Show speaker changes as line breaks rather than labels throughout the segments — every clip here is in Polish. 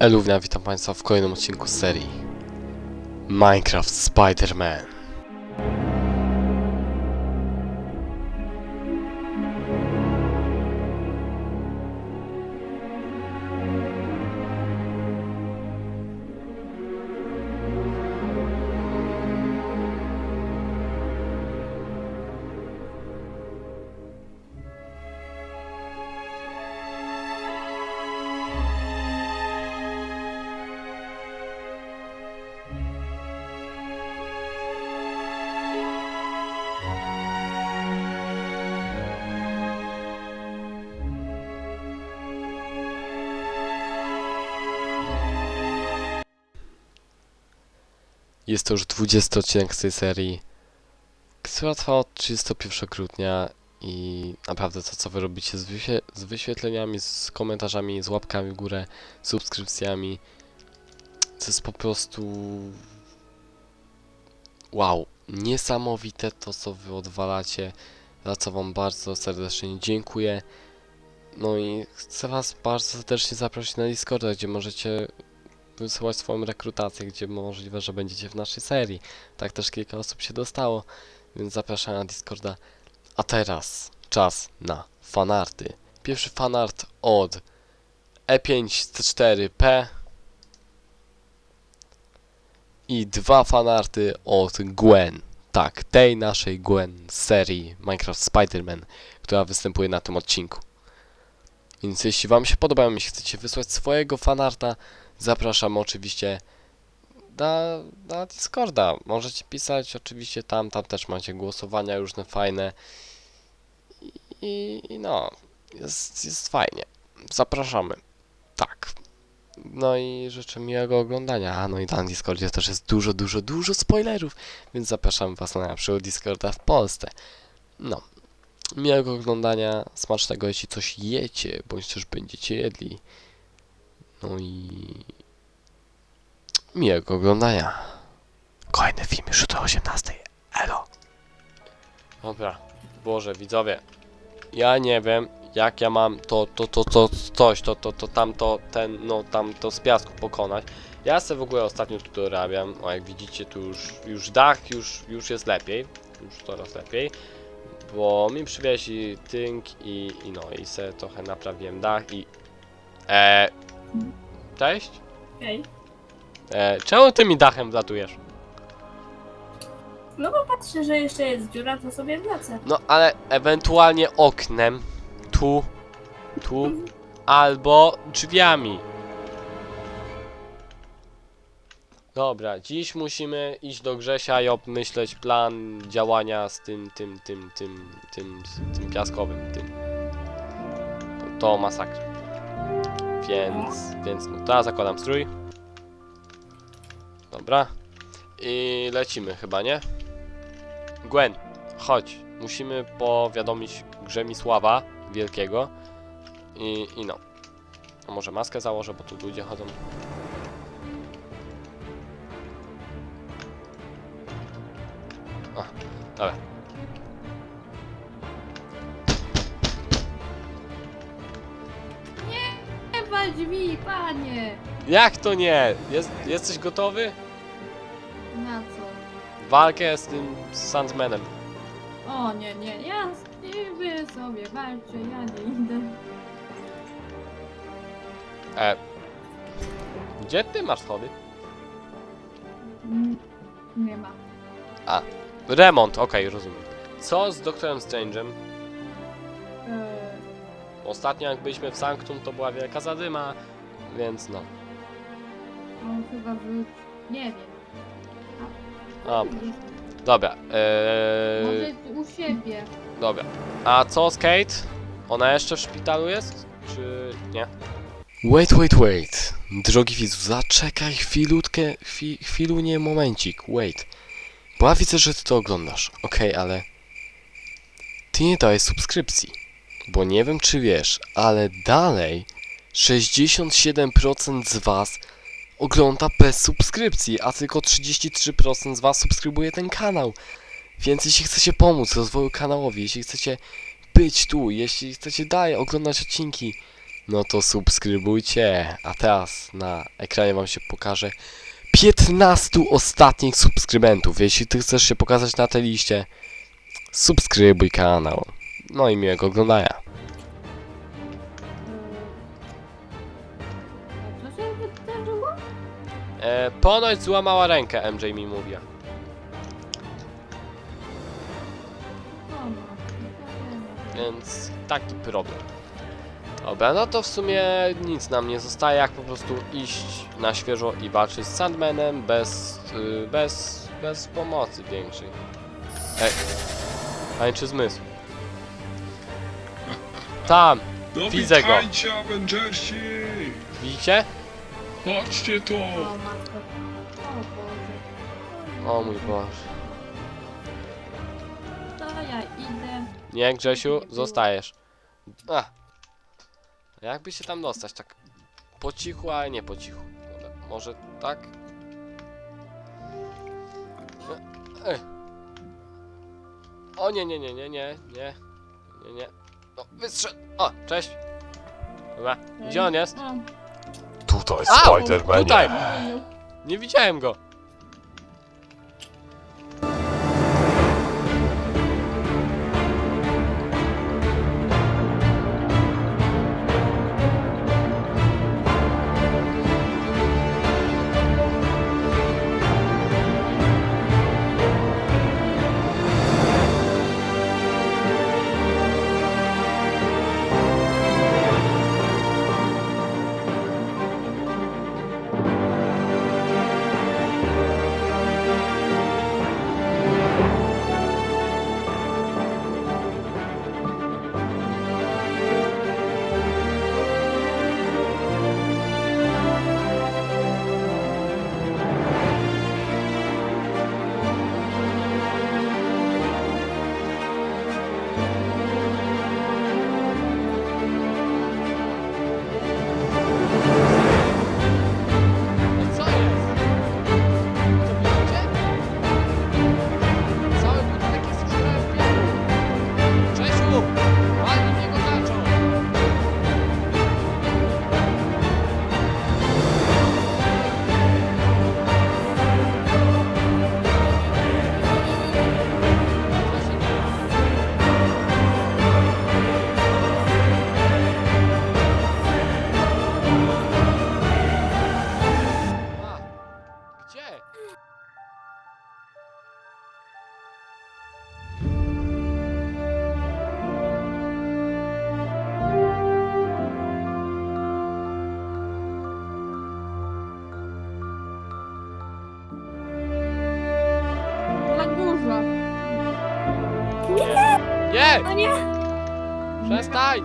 Eluwnia, witam Państwa w kolejnym odcinku serii Minecraft Spider-Man. Jest to już 20 odcinek z tej serii, która trwa od 31 grudnia i naprawdę to co wy robicie z, wyświe z wyświetleniami, z komentarzami, z łapkami w górę, subskrypcjami, to jest po prostu wow, niesamowite to co wy odwalacie, za co wam bardzo serdecznie dziękuję. No i chcę was bardzo serdecznie zaprosić na Discorda, gdzie możecie wysyłać swoją rekrutację, gdzie możliwe, że będziecie w naszej serii. Tak też kilka osób się dostało, więc zapraszam na Discorda. A teraz czas na fanarty. Pierwszy fanart od E E5C4P i dwa fanarty od Gwen. Tak, tej naszej Gwen serii Minecraft Spider-Man, która występuje na tym odcinku. Więc jeśli Wam się podobają, jeśli chcecie wysłać swojego fanarta, zapraszam oczywiście na, na Discorda. Możecie pisać oczywiście tam, tam też macie głosowania różne fajne. I, i no, jest, jest fajnie. Zapraszamy. Tak. No i życzę miłego oglądania. A no i na Discordzie też jest dużo, dużo, dużo spoilerów, więc zapraszam Was na naszego Discorda w Polsce. No. Miłego oglądania, smacznego jeśli coś jecie, bądź też będziecie jedli. No i miłego oglądania. Kolejny film już o 18. Elo. Dobra, Boże, widzowie. Ja nie wiem, jak ja mam to, to, to, to, coś, to, to, to, tamto, ten, no, tamto z piasku pokonać. Ja se w ogóle ostatnio tu dorabiam, o jak widzicie tu już, już dach, już, już jest lepiej, już coraz lepiej. Bo mi przywieźli tynk i, i no, i se trochę naprawiłem dach i... E, cześć?
Okej.
E, czemu ty mi dachem wlatujesz?
No bo patrzę, że jeszcze jest dziura, to sobie wlecę.
No ale ewentualnie oknem, tu, tu, albo drzwiami. Dobra, dziś musimy iść do Grzesia i obmyśleć plan działania z tym, tym, tym, tym, tym, tym, tym piaskowym, tym. To, to masakra. Więc, więc no, teraz zakładam strój. Dobra. I lecimy chyba, nie? Gwen, chodź. Musimy powiadomić Grzemisława Wielkiego. I, i no. A może maskę założę, bo tu ludzie chodzą. O, dobra.
Drzwi, panie!
Jak to nie? Jest, jesteś gotowy?
Na co?
Walkę z tym Sandmanem.
O nie, nie, ja i wy sobie walczę, ja nie idę.
E. Gdzie ty masz schody?
Mm, Nie ma.
Remont, okej, rozumiem. Co z doktorem Strange'em?
Eee,
Ostatnio jak byliśmy w Sanctum to była wielka zadyma, więc no.
on chyba wrócił. Nie wiem.
A,
Może
dobra. Eee,
jest u siebie.
dobra. A co z Kate? Ona jeszcze w szpitalu jest? Czy nie? Wait, wait, wait. Drogi widzu, zaczekaj chwilutkę, chwi, chwilunie, momencik, wait. Bo ja widzę, że ty to oglądasz. Okej, ale... Ty nie dałeś subskrypcji. Bo nie wiem, czy wiesz, ale dalej 67% z was ogląda bez subskrypcji, a tylko 33% z was subskrybuje ten kanał. Więc jeśli chcecie pomóc rozwoju kanałowi, jeśli chcecie być tu, jeśli chcecie dalej oglądać odcinki, no to subskrybujcie. A teraz na ekranie wam się pokaże 15 ostatnich subskrybentów. Jeśli ty chcesz się pokazać na tej liście, subskrybuj kanał. No i miłego oglądania.
Co się wydarzyło?
E, ponoć złamała rękę, MJ mi mówi. Więc taki problem. Dobra, no to w sumie nic nam nie zostaje, jak po prostu iść na świeżo i walczyć z Sandmanem bez, y, bez, bez pomocy większej. Ej, tańczy zmysł. Tam, Widzę go.
Avengersi!
widzicie?
Patrzcie to!
O matko. O Boże.
O mój Boże.
To ja idę.
Nie, Grzesiu, zostajesz. A. Jakby się tam dostać, tak po cichu, ale nie po cichu. Dobra, może tak? E, Ej. O nie, nie, nie, nie, nie, nie, nie, nie. No, wystrzel... O, cześć. Dobra, gdzie on jest?
Tutaj,
A, tutaj!
Jeju.
Nie widziałem go. Nie!
No nie,
Przestań!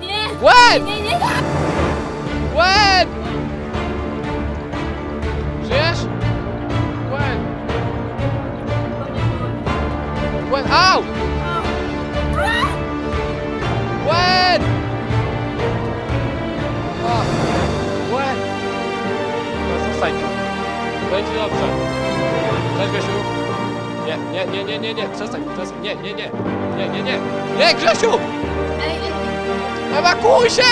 nie,
Gwen!
nie, nie,
Gwen! Żyjesz? Gwen! Gwen, au! Gwen! O! No, Zostań tu. Będzie dobrze. Cześć, Grzesiu. Nie, nie, nie, nie, nie, przestań, przestań, nie, nie, nie, nie, nie, nie, nie, Grzesiu!
Ej, ej,
Ewakuuj się!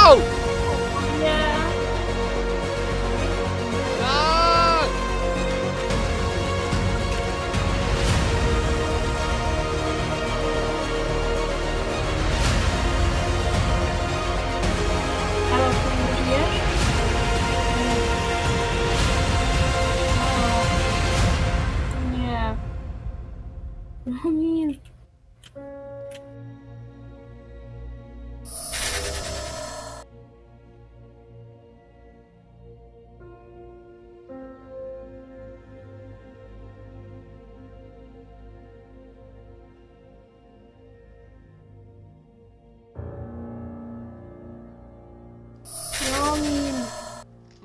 Au!
Nie.
Aaa!
Halo, czy nie żyjesz? Halo. Nie. Nie.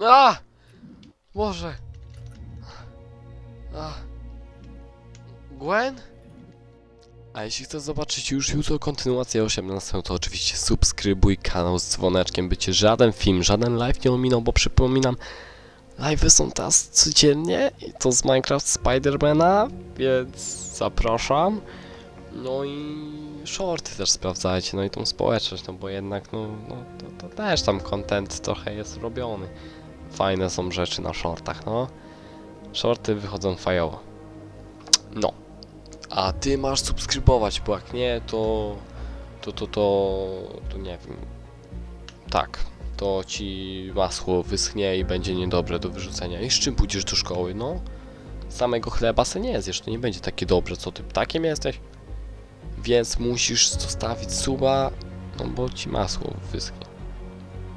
A! Boże. A. Gwen? A jeśli chcesz zobaczyć już jutro kontynuację 18, to oczywiście subskrybuj kanał z dzwoneczkiem, by cię żaden film, żaden live nie ominął, bo przypominam, live'y są teraz codziennie i to z Minecraft Spidermana, więc zapraszam. No i shorty też sprawdzajcie, no i tą społeczność, no bo jednak, no, no to, to też tam content trochę jest robiony. Fajne są rzeczy na shortach, no. Shorty wychodzą fajowo. No. A ty masz subskrybować, bo jak nie, to... To, to, to... To nie wiem. Tak. To ci masło wyschnie i będzie niedobre do wyrzucenia. I z czym pójdziesz do szkoły, no? Samego chleba se nie zjesz, to nie będzie takie dobre, co ty ptakiem jesteś? Więc musisz zostawić suba, no bo ci masło wyschnie.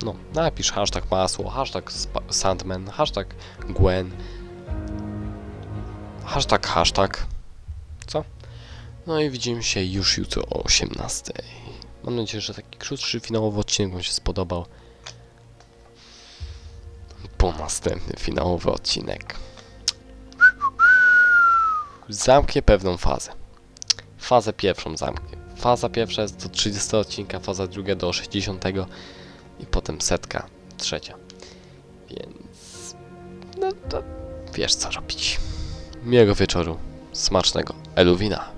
No, napisz hashtag masło, hashtag Sandman, hashtag Gwen, hashtag hashtag. Co? No i widzimy się już jutro o 18. Mam nadzieję, że taki krótszy finałowy odcinek Wam się spodobał. Po następny finałowy odcinek zamknie pewną fazę. Fazę pierwszą zamknie. Faza pierwsza jest do 30 odcinka, faza druga do 60 i potem setka trzecia. Więc no to wiesz co robić. Miłego wieczoru, smacznego, Eluwina.